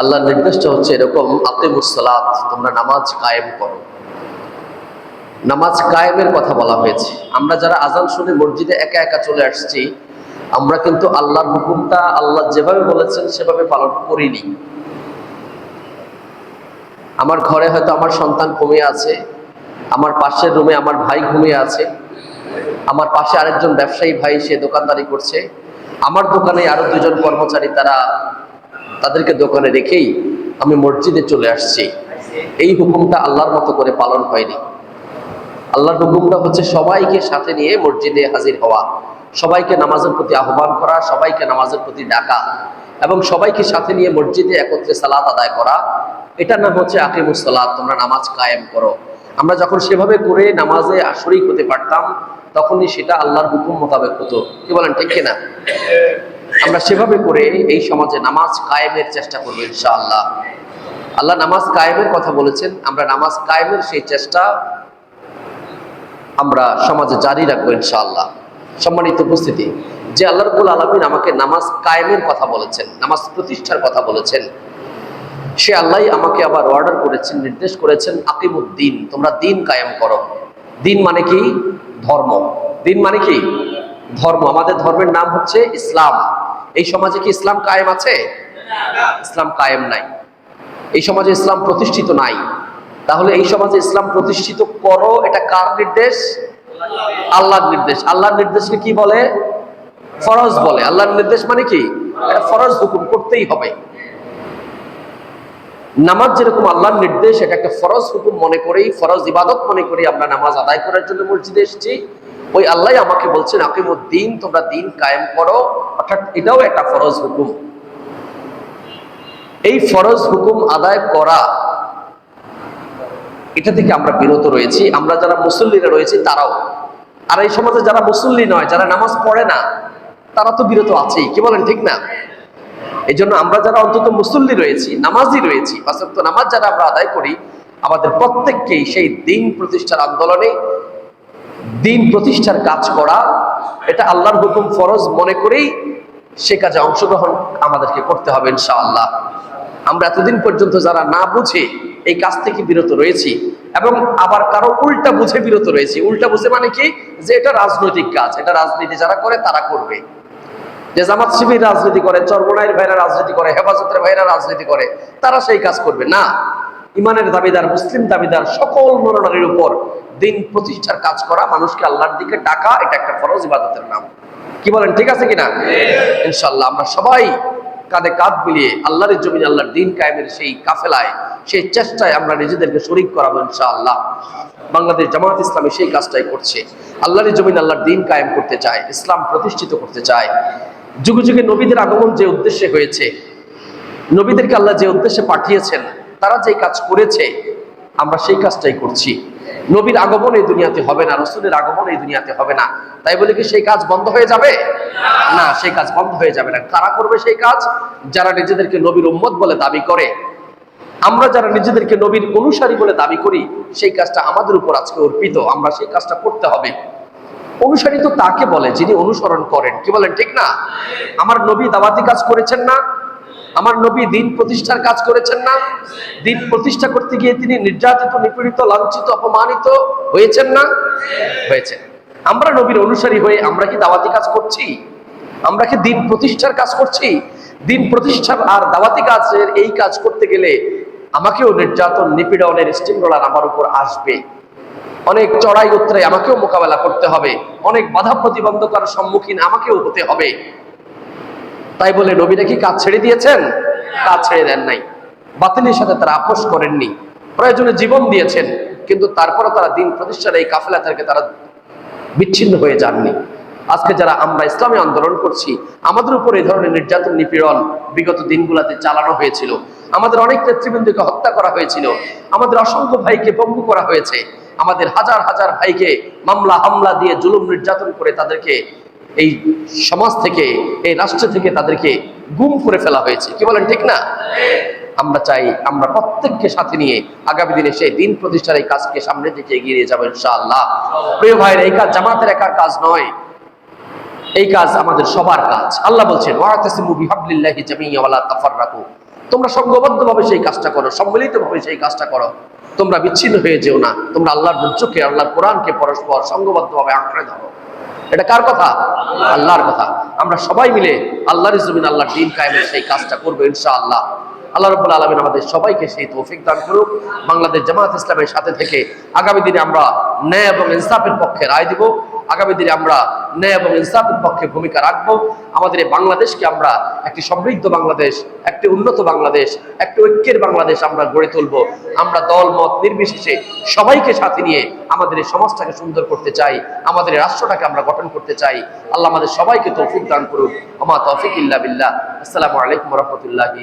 আল্লাহর নির্দেশটা হচ্ছে এরকম আতিমুসলাত তোমরা নামাজ কায়েম করো। নামাজ কায়েমের কথা বলা হয়েছে। আমরা যারা আজান শুনে মসজিদে একা একা চলে আসছি, আমরা কিন্তু আল্লাহর হুকুমটা আল্লাহ যেভাবে বলেছেন সেভাবে পালন করিনি। আমার ঘরে হয়তো আমার সন্তান ঘুমিয়ে আছে, আমার পাশের রুমে আমার ভাই ঘুমিয়ে আছে, আমার পাশে আরেকজন ব্যবসায়ী ভাই সে দোকানদারি করছে, আমার দোকানে আরও দুজন কর্মচারী তারা তাদেরকে দোকানে রেখেই আমি মসজিদে চলে আসছি। এই হুকুমটা আল্লাহর মতো করে পালন হয়নি। আল্লাহর হুকুমটা হচ্ছে সবাইকে সাথে নিয়ে মসজিদে হাজির হওয়া, সবাইকে নামাজের প্রতি আহ্বান করা, সবাইকে নামাজের প্রতি ডাকা এবং সবাইকে সাথে নিয়ে মসজিদে একত্রে সালাত আদায় করা। এটা না হচ্ছে আকিমুস সালাত, তোমরা নামাজ কায়েম করো। আমরা যখন সেভাবে করে নামাজে শরিক হতে পারতাম, তখনই সেটা আল্লাহর হুকুম মোতাবেক হতো। কি বলেন, ঠিক কিনা? আমরা সেভাবে করে এই সমাজে নামাজ কায়েমের চেষ্টা করব ইনশাআল্লাহ। আল্লাহ নামাজ কায়েমের কথা বলেছেন, আমরা নামাজ কায়েমের সেই চেষ্টা আমরা সমাজে জারি রাখব ইনশাআল্লাহ। সম্মানিত উপস্থিতি, যে আল্লাহ আলমিন আমাকে নামাজ কায়েমের কথা বলেছেন, নামাজ প্রতিষ্ঠার কথা বলেছেন, সে আল্লাহ আমাকে আবার অর্ডার করেছেন, নির্দেশ করেছেন, আকিমুদ্দিন, তোমরা দিন কায়েম করো। দিন মানে কি? ধর্ম। দিন মানে কি? ধর্ম। আমাদের ধর্মের নাম হচ্ছে ইসলাম। এই সমাজে কি ইসলাম কায়েম আছে? ইসলাম কায়েম নাই। এই সমাজে ইসলাম প্রতিষ্ঠিত নাই। তাহলে এই সমাজে ইসলাম প্রতিষ্ঠিত করো, এটা কার নির্দেশ? আল্লাহর নির্দেশ। আল্লাহর নির্দেশকে কি বলে? ফরজ বলে। আল্লাহর নির্দেশ মানে কি? এটা ফরজ হুকুম করতেই হবে। নামাজ যেরকম আল্লাহর নির্দেশ, এটা একটা ফরজ হুকুম মনে করেই, ফরজ ইবাদত মনে করেই আমরা নামাজ আদায় করার জন্য মসজিদে এসেছি। ওই আল্লাহ আমাকে বলছেন আকিমুদ্দিন তোমরা দিন কায়েম করো। অর্থাৎ এটাও একটা ফরজ হুকুম। এই ফরজ হুকুম আদায় করা, এটা থেকে আমরা বিরত রয়েছি। আমরা যারা মুসল্লিরা রয়েছি, তারাও। আর এই সমাজে যারা মুসল্লি নয়, যারা নামাজ পড়ে না, তারা তো বিরত আছেই। কি বলেন, ঠিক না? এই জন্য আমরা যারা অন্তত মুসল্লি রয়েছি, নামাজি রয়েছি অসত্য নামাজ যারা আমরা আদায় করি, আমাদের প্রত্যেককেই সেই দিন প্রতিষ্ঠার আন্দোলনে, দিন প্রতিষ্ঠার কাজ করা, এটা আল্লাহর হুকুম ফরজ মনে করেই সে কাজে অংশগ্রহণ আমাদেরকে করতে হবে ইনশাআল্লাহ। আমরা এতদিন পর্যন্ত যারা না বুঝে এই কাজ থেকে বিরত রয়েছি এবং আবার কারও উল্টা বুঝে বিরত রয়েছি। উল্টা বুঝে মানে কি? যে এটা রাজনৈতিক কাজ, এটা রাজনীতি যারা করে তারা করবে। যে জামাত শিবির রাজনীতি করে চরমনাইয়ের ভাইরা রাজনীতি করে, হেফাজতের ভাইরা রাজনীতি করে, তারা সেই কাজ করবে। না, ইমানের দাবিদার, মুসলিম দাবিদার, সকল মনোনারীর উপর দিন প্রতিষ্ঠার কাজ করা মানুষকে আল্লাহর দিকে ডাকা এটা একটা ফরজ ইবাদতের নাম। কি বলেন ঠিক আছে কিনা? ইনশাল্লাহ আমরা সবাই কাঁধে কাঁধ মিলিয়ে আল্লাহরের জমিন আল্লাহর দিন কায়েমের সেই কাফেলায় সেই চেষ্টায় আমরা নিজেদেরকে শরিক করাবো ইনশাআল্লাহ। বাংলাদেশ জামাত ইসলামী সেই কাজটাই করছে। আল্লাহর জমিন আল্লাহর দিন কায়েম করতে চায় ইসলাম প্রতিষ্ঠিত করতে চায়। যুগে যুগে নবীদের আগমন যে উদ্দেশ্যে হয়েছে নবীদেরকে আল্লাহ যে উদ্দেশ্যে পাঠিয়েছেন তারা যে কাজ করেছে আমরা সেই কাজটাই করছি। নবীর আগমন এই দুনিয়াতে হবে না, রসুলের আগমন এই দুনিয়াতে হবে না। তাই বলে কি সেই কাজ বন্ধ হয়ে যাবে? না, সেই কাজ বন্ধ হয়ে যাবে না। কারা করবে সেই কাজ যারা নিজেদেরকে নবীর উম্মত বলে দাবি করে। আমরা যারা নিজেদেরকে নবীর অনুসারী বলে দাবি করি, সেই কাজটা আমাদের উপর আজকে অর্পিত। আমরা সেই কাজটা করতে হবে। অনুসারী তো তাকে বলে যিনি অনুসরণ করেন। কি বলেন, ঠিক না? আমার নবী দাওয়াতি কাজ করেছেন না আমার নবী দিন প্রতিষ্ঠার কাজ করেছেন না। দিন প্রতিষ্ঠা করতে গিয়ে তিনি নির্যাতিত, নিপীড়িত, লাঞ্ছিত, অপমানিত হয়েছেন না? হয়েছে। আমরা নবীর অনুসারী হয়ে আমরা কি দাওয়াতি কাজ করছি? আমরা কি দিন প্রতিষ্ঠার কাজ করছি? দিন প্রতিষ্ঠার আর দাওয়াতি কাজের এই কাজ করতে গেলে আমাকেও নির্যাতন, নিপীড়নের স্টিম রোলার আমার উপর আসবে। অনেক চড়াই উত্তরে আমাকেও মোকাবেলা করতে হবে। অনেক বাধা প্রতিবন্ধকার সম্মুখীন আমাকেও হতে হবে। তাই বলে নবীরা কি কাজ ছেড়ে দিয়েছেন? কাজ ছেড়ে দেন নাই। বাতিলের সাথে তারা আপোষ করেননি। প্রয়োজনে জীবন দিয়েছেন, কিন্তু তারপরে তারা দিন প্রতিষ্ঠার এই কাফেলা থেকে তারা বিচ্ছিন্ন হয়ে যাননি। আজকে যারা আমরা ইসলামী আন্দোলন করছি, আমাদের উপর এই ধরনের নির্যাতন নিপীড়ন বিগত দিনগুলোতে চালানো হয়েছিল। আমাদের অনেক নেতৃবৃন্দকে হত্যা করা হয়েছিল। আমাদের অসংখ্য ভাইকে পঙ্গু করা হয়েছে। আমাদের হাজার হাজার ভাইকে মামলা হামলা দিয়ে জুলুম নির্যাতন করে তাদেরকে এই সমাজ থেকে, এই রাষ্ট্র থেকে তাদেরকে গুম করে ফেলা হয়েছে। কি বলেন ঠিক না? আমরা চাই আমরা প্রত্যেককে সাথে নিয়ে আগামী দিনে সেই দিন প্রতিষ্ঠার এই কাজকে সামনে দিকে এগিয়ে নিয়ে যাব ইনশাআল্লাহ। প্রিয় ভাইয়ের এই কাজ জামাতের একার কাজ নয়। এই কাজ আমাদের সবার কাজ। আল্লাহ বলছেন তোমরা সংঘবদ্ধভাবে সেই কাজটা করো, সম্মিলিতভাবে সেই কাজটা করো। তোমরা বিচ্ছিন্ন হয়ে যেও না। তোমরা আল্লাহর দুর্যোগকে আল্লাহর কোরআনকে পরস্পর সংঘবদ্ধভাবে আঁকড়ে ধরো। এটা কার কথা? আল্লাহর কথা। আমরা সবাই মিলে আল্লাহর জমিন আল্লাহ দিন কায়েমের সেই কাজটা করব ইনশা আল্লাহ আল্লাহ রব্লা আলমিন আমাদের সবাইকে সেই তৌফিক দান করুক। বাংলাদেশ জামাত ইসলামের সাথে থেকে আগামী দিনে আমরা ন্যায় এবং ইনসাফের পক্ষে রায় দিব। আগামী দিনে আমরা ন্যায় এবং ইনসাফের পক্ষে ভূমিকা রাখব। আমাদের এই বাংলাদেশকে আমরা একটি সমৃদ্ধ বাংলাদেশ, একটি উন্নত বাংলাদেশ, একটি ঐক্যের বাংলাদেশ আমরা গড়ে তুলবো। আমরা দল, মত, নির্বিশেষে সবাইকে সাথে নিয়ে আমাদের এই সমাজটাকে সুন্দর করতে চাই, আমাদের রাষ্ট্রটাকে আমরা গঠন করতে চাই। আল্লাহ আমাদের সবাইকে তৌফিক দান করুক। আমা তৌফিক ইল্লা বিল্লাহ। আসসালামু আলাইকুম রহমতুল্লাহি